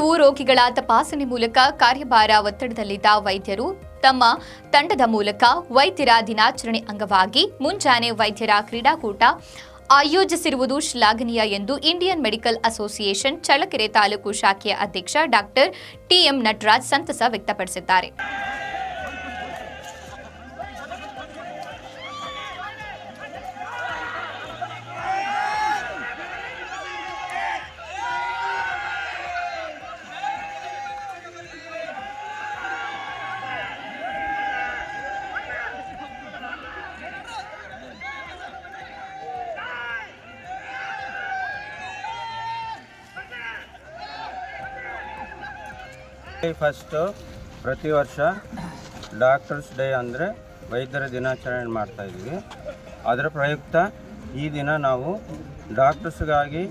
ರೋಗಿಗಳ ತಪಾಸಣೆ ಮೂಲಕ ಕಾರ್ಯಭಾರ ಒತ್ತಡದಲ್ಲಿದ್ದ ವೈದ್ಯರು ತಮ್ಮ ತಂಡದ ಮೂಲಕ ವೈದ್ಯರ ದಿನಾಚರಣೆ ಅಂಗವಾಗಿ ಮುಂಜಾನೆ ವೈದ್ಯರ ಕ್ರೀಡಾಕೂಟ ಆಯೋಜಿಸಿರುವುದು ಶ್ಲಾಘನೀಯ ಎಂದು Indian medical association Challakere taluk ಶಾಖೆಯ ಅಧ್ಯಕ್ಷ ಡಾಕ್ಟರ್ ಟಿಎಂ ನಟರಾಜ್ ಸಂತಸ ವ್ಯಕ್ತಪಡಿಸಿದ್ದಾರೆ. ಫಸ್ಟು ಪ್ರತಿ ವರ್ಷ ಡಾಕ್ಟರ್ಸ್ ಡೇ ಅಂದರೆ ವೈದ್ಯರ ದಿನಾಚರಣೆ ಮಾಡ್ತಾ ಇದ್ವಿ ಅದರ ಪ್ರಯುಕ್ತ ಈ ದಿನ ನಾವು ಡಾಕ್ಟರ್ಸ್ಗಾಗಿ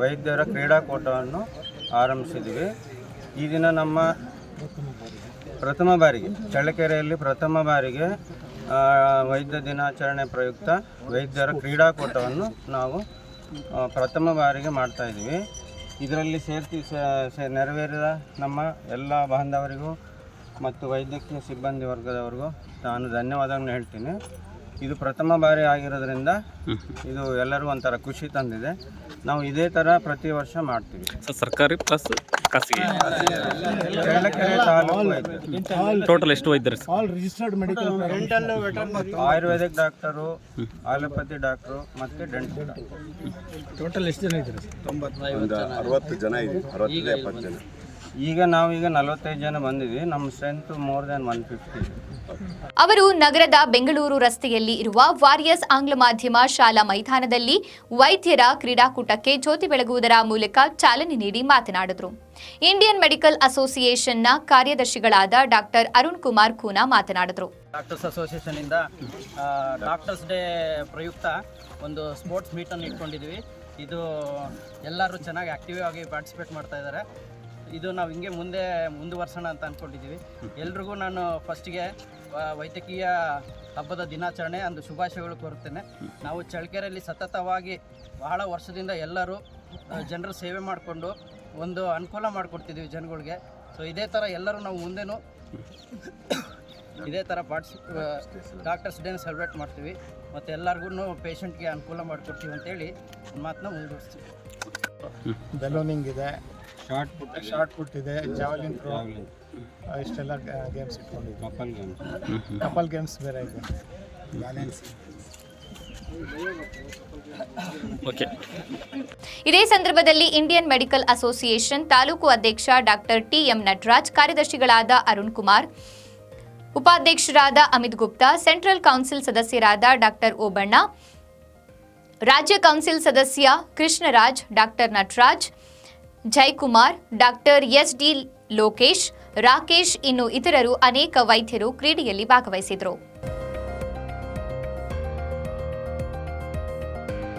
ವೈದ್ಯರ ಕ್ರೀಡಾಕೂಟವನ್ನು ಆರಂಭಿಸಿದ್ವಿ ಈ ದಿನ ನಮ್ಮ ಪ್ರಥಮ ಬಾರಿಗೆ, ಚಳ್ಳಕೆರೆಯಲ್ಲಿ ಪ್ರಥಮ ಬಾರಿಗೆ ವೈದ್ಯ ದಿನಾಚರಣೆ ಪ್ರಯುಕ್ತ ವೈದ್ಯರ ಕ್ರೀಡಾಕೂಟವನ್ನು ನಾವು ಪ್ರಥಮ ಬಾರಿಗೆ ಮಾಡ್ತಾ ಇದ್ದೀವಿ. ಇದರಲ್ಲಿ ಸೇರ್ತಿ ನೆರವೇರಿದ ನಮ್ಮ ಎಲ್ಲ ಬಾಂಧವರಿಗೂ ಮತ್ತು ವೈದ್ಯಕೀಯ ಸಿಬ್ಬಂದಿ ವರ್ಗದವರಿಗೂ ನಾನು ಧನ್ಯವಾದಗಳನ್ನು ಹೇಳ್ತೀನಿ. ಇದು ಪ್ರಥಮ ಬಾರಿ ಆಗಿರೋದ್ರಿಂದ ಇದು ಎಲ್ಲರಿಗೂ ಒಂಥರ ಖುಷಿ ತಂದಿದೆ. ನಾವು ಇದೇ ಥರ ಪ್ರತಿ ವರ್ಷ ಮಾಡ್ತೀವಿ. ಸರ್, ಸರ್ಕಾರಿ ಪ್ಲಸ್ ಖಾಸಗಿ ಟೋಟಲ್ ಎಷ್ಟು ವೈದ್ಯರು all registered medical ayurvedic doctor allopathy doctor ಮತ್ತೆ ಡೆಂಟಲ್ ಟೋಟಲ್ ಎಷ್ಟು ಜನ ಇದ್ದಾರೆ ಅರವತ್ತು ಜನ ಇದೆ ಅರವತ್ತರಿಂದ ಎಪ್ಪತ್ತು ಜನ. ಈಗ ನಾವೀಗ ನಲವತ್ತೈದು ಜನ ಬಂದಿದ್ವಿ ನಮ್ಮ strength more than one fifty ಅವರು ನಗರದ ಬೆಂಗಳೂರು ರಸ್ತೆಯಲ್ಲಿ ಇರುವ ವಾರಿಯರ್ಸ್ ಆಂಗ್ಲ ಮಾಧ್ಯಮ ಶಾಲಾ ಮೈದಾನದಲ್ಲಿ ವೈದ್ಯರ ಕ್ರೀಡಾಕೂಟಕ್ಕೆ ಜ್ಯೋತಿ ಬೆಳಗುವುದರ ಮೂಲಕ ಚಾಲನೆ ನೀಡಿ ಮಾತನಾಡಿದರು. ಇಂಡಿಯನ್ ಮೆಡಿಕಲ್ ಅಸೋಸಿಯೇಷನ್ನ ಕಾರ್ಯದರ್ಶಿಗಳಾದ ಡಾಕ್ಟರ್ ಅರುಣ್ ಕುಮಾರ್ ಖೂನಾ ಮಾತನಾಡಿದರು. ಡಾಕ್ಟರ್ಸ್ ಅಸೋಸಿಯೇಷನಿಂದ ಡಾಕ್ಟರ್ಸ್ ಡೇ ಪ್ರಯುಕ್ತ ಒಂದು ಸ್ಪೋರ್ಟ್ಸ್ ಮೀಟನ್ನು ಇಟ್ಕೊಂಡಿದ್ವಿ ಇದು ಎಲ್ಲರೂ ಚೆನ್ನಾಗಿ ಆಕ್ಟಿವ್ ಆಗಿ ಪಾರ್ಟಿಸಿಪೇಟ್ ಮಾಡ್ತಾ ಇದ್ದಾರೆ. ಇದು ನಾವು ಹಿಂಗೆ ಮುಂದೆ ಮುಂದುವರ್ಸೋಣ ಅಂತ ಅಂದ್ಕೊಂಡಿದ್ದೀವಿ ಎಲ್ರಿಗೂ ನಾನು ಫಸ್ಟಿಗೆ ವೈದ್ಯಕೀಯ ಹಬ್ಬದ ದಿನಾಚರಣೆ ಅಂದು ಶುಭಾಶಯಗಳು ಕೋರುತ್ತೇನೆ. ನಾವು ಚಳ್ಳಕೆರೆಯಲ್ಲಿ ಸತತವಾಗಿ ಬಹಳ ವರ್ಷದಿಂದ ಎಲ್ಲರೂ ಜನರ ಸೇವೆ ಮಾಡಿಕೊಂಡು ಒಂದು ಅನುಕೂಲ ಮಾಡಿಕೊಡ್ತಿದ್ದೀವಿ ಜನಗಳಿಗೆ. ಸೊ ಇದೇ ಥರ ಎಲ್ಲರೂ ನಾವು ಮುಂದೆನೂ ಇದೇ ಥರ ಪಾರ್ಟ್ಸ್ ಡಾಕ್ಟರ್ಸ್ ಡೇನ ಸೆಲೆಬ್ರೇಟ್ ಮಾಡ್ತೀವಿ. ಮತ್ತು ಎಲ್ಲರಿಗೂ ಪೇಷಂಟ್ಗೆ ಅನುಕೂಲ ಮಾಡಿಕೊಡ್ತೀವಿ ಅಂತೇಳಿ ಮಾತನ್ನ ಮುಂದುವರಿಸ್ತೀವಿ. ಬೆಲೂನಿಂಗ್ ಇದೆ. ಶಾರ್ಟ್ ಪುಟ್ ಶಾರ್ಟ್ ಪುಟ್ ಇದೆ. ಜಾವಲಿನ್ ಥ್ರೋ ಇಷ್ಟೆಲ್ಲ ಗೇಮ್ಸ್ ಇಟ್ಕೊಂಡಿದ್ವಿ ಕಪಲ್ ಗೇಮ್ಸ್ ಕಪಲ್ ಗೇಮ್ಸ್ ಬೇರೆ ಇದೆ. ಬ್ಯಾಲೆನ್ಸ್ ಓಕೆ ಇದೇ ಸಂದರ್ಭದಲ್ಲಿ ಇಂಡಿಯನ್ ಮೆಡಿಕಲ್ ಅಸೋಸಿಯೇಷನ್ ತಾಲೂಕು ಅಧ್ಯಕ್ಷ ಡಾಕ್ಟರ್ ಟಿಎಂ ನಟರಾಜ್ ಕಾರ್ಯದರ್ಶಿಗಳಾದ ಅರುಣ್ ಕುಮಾರ್ ಉಪಾಧ್ಯಕ್ಷರಾದ ಅಮಿತ್ ಗುಪ್ತಾ ಸೆಂಟ್ರಲ್ ಕೌನ್ಸಿಲ್ ಸದಸ್ಯರಾದ ಡಾಕ್ಟರ್ ಓಬಣ್ಣ ರಾಜ್ಯ ಕೌನ್ಸಿಲ್ ಸದಸ್ಯ Krishnaraj, doctor Nataraj, Jayakumar, doctor S D Lokesh, Rakesh ಇನ್ನು ಇತರರು ಅನೇಕ ವೈದ್ಯರು ಕ್ರೀಡೆಯಲ್ಲಿ ಭಾಗವಹಿಸಿದರು.